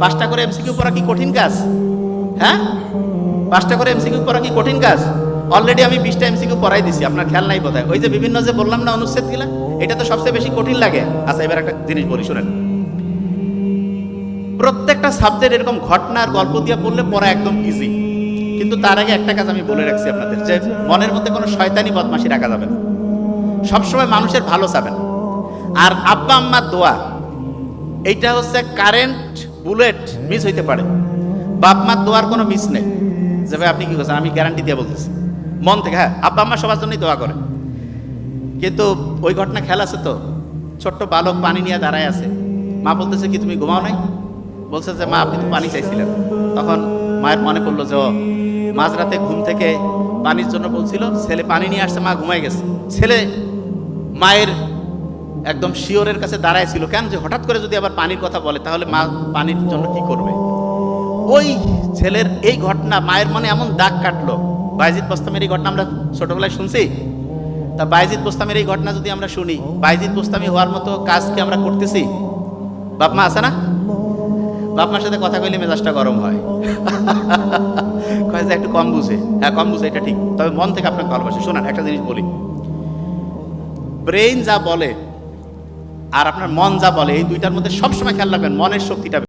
পাঁচটা করে এমসিকিউ পড়া কি কঠিন কাজ? হ্যাঁ? পাঁচটা করে এমসিকিউ পড়া কি কঠিন কাজ? অলরেডি আমি বিশটা এমসিকিউ পড়াই দিছি, আপনার খেয়াল নাই বোধহয়। ওই যে বিভিন্ন যে বললাম না, অনুচ্ছেদ গিলা, এটা তো সবচেয়ে বেশি কঠিন লাগে। আচ্ছা এবার একটা জিনিস বলি, শুনেন। প্রত্যেকটা সাবজেক্ট এরকম ঘটনার গল্প দিয়ে পড়লে পড়া একদম ইজি কিন্তু তার আগে একটা কাজ আমি বলে রাখছি আপনাদের, যে মনের মধ্যে কোনো শয়তানি বদমাশি রাখা যাবে না। সবসময় মানুষের ভালো চাবেন আর আব্বা আম্মার দোয়া, এইটা হচ্ছে কারেন্ট বুলেট মিস হইতে পারে। বাপ মার দোয়ার কোনো মিস নেই। যে ভাই, আপনি কি করছেন? আমি গ্যারান্টি দিয়ে বলতেছি। মন থেকে হ্যাঁ আব্বা আম্মা সবার জন্যই দোয়া করে। কিন্তু ওই ঘটনা খেয়াল আছে তো? ছোট্ট বালক পানি নিয়ে দাঁড়ায় আছে। মা বলতেছে কি, তুমি ঘুমাও নাই? বলছে যে, মা, আপনি তো পানি চাইছিলেন। তখন মায়ের মনে পড়ল যে মাঝরাতে ঘুম থেকে পানির জন্য বলছিল, ছেলে পানি নিয়ে আসছে, মা ঘুমাই গেছে। ছেলে মায়ের একদম শিওরের কাছে দাঁড়ায় ছিল কেন যে হঠাৎ করে যদি আবার পানির কথা বলে, তাহলে মা পানির জন্য কি করবে? ওই ছেলের এই ঘটনা, মায়ের মনে এমন দাগ কাটলো। বাইজিৎ পোস্তামের এই ঘটনা আমরা ছোটবেলায় শুনছি? তা বাইজিৎ পোস্তামের এই ঘটনা যদি আমরা শুনি বাইজিৎ পোস্তামি হওয়ার মতো কাজ কি আমরা করতেছি? বাপ মা আছে না? বাপ মার সাথে কথা কইলে মেজাজটা গরম হয়। যে একটু কম বুঝে। হ্যাঁ কম বুঝে, এটা ঠিক। তবে মন থেকে আপনাকে ভালোবাসে। শোনান, একটা জিনিস বলি। ব্রেইন যা বলে আর আপনার মন যা বলে এই দুইটার মধ্যে সবসময় খেয়াল রাখবেন মনের শক্তিটা